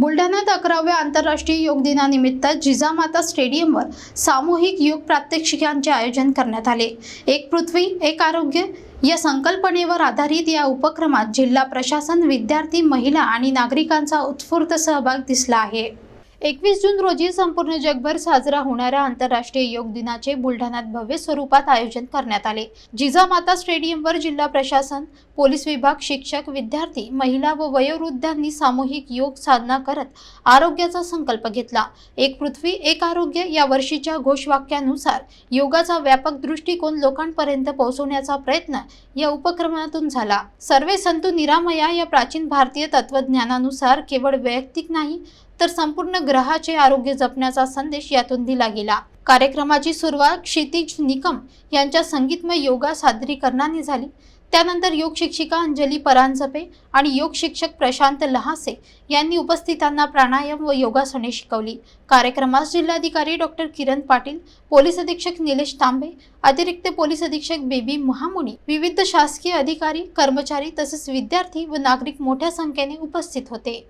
बुलढाण्यात अकराव्या आंतरराष्ट्रीय योग दिनानिमित्त जिजामाता स्टेडियमवर सामूहिक योग प्रात्यक्षिकांचे आयोजन करण्यात आले. एक पृथ्वी एक आरोग्य या संकल्पनेवर आधारित या उपक्रमात जिल्हा प्रशासन विद्यार्थी महिला आणि नागरिकांचा उत्स्फूर्त सहभाग दिसला आहे. एकवीस जून रोजी संपूर्ण जगभर साजरा होणाऱ्या आंतरराष्ट्रीय योग दिनाचे बुलढाण्यात भव्य स्वरूपात आयोजन करण्यात आले. जिजामाता स्टेडियमवर जिल्हा प्रशासन पोलीस विभाग शिक्षक विद्यार्थी महिला व वयोवृद्धांनी सामूहिक योग साधना करत आरोग्याचा संकल्प घेतला. एक पृथ्वी एक आरोग्य या वर्षीच्या घोषवाक्यानुसार योगाचा व्यापक दृष्टिकोन लोकांपर्यंत पोहोचवण्याचा प्रयत्न या उपक्रमातून झाला. सर्वे संतू निरामया या प्राचीन भारतीय तत्वज्ञानानुसार केवळ वैयक्तिक नाही तर संपूर्ण ग्रहाचे आरोग्य जपण्याचा संदेश यातून दिला गेला. कार्यक्रमाची सुरुवात क्षितिज निकम यांच्या संगीतमय योगा सादरीकरणाने झाली. त्यानंतर योग शिक्षिका अंजली परांजपे आणि योग शिक्षक प्रशांत लहासे यांनी उपस्थितांना प्राणायाम व योगासने शिकवली. कार्यक्रमास जिल्हाधिकारी डॉक्टर किरण पाटील पोलीस अधीक्षक निलेश तांबे अतिरिक्त पोलीस अधीक्षक बेबी महामुनी विविध शासकीय अधिकारी कर्मचारी तसेच विद्यार्थी व नागरिक मोठ्या संख्येने उपस्थित होते.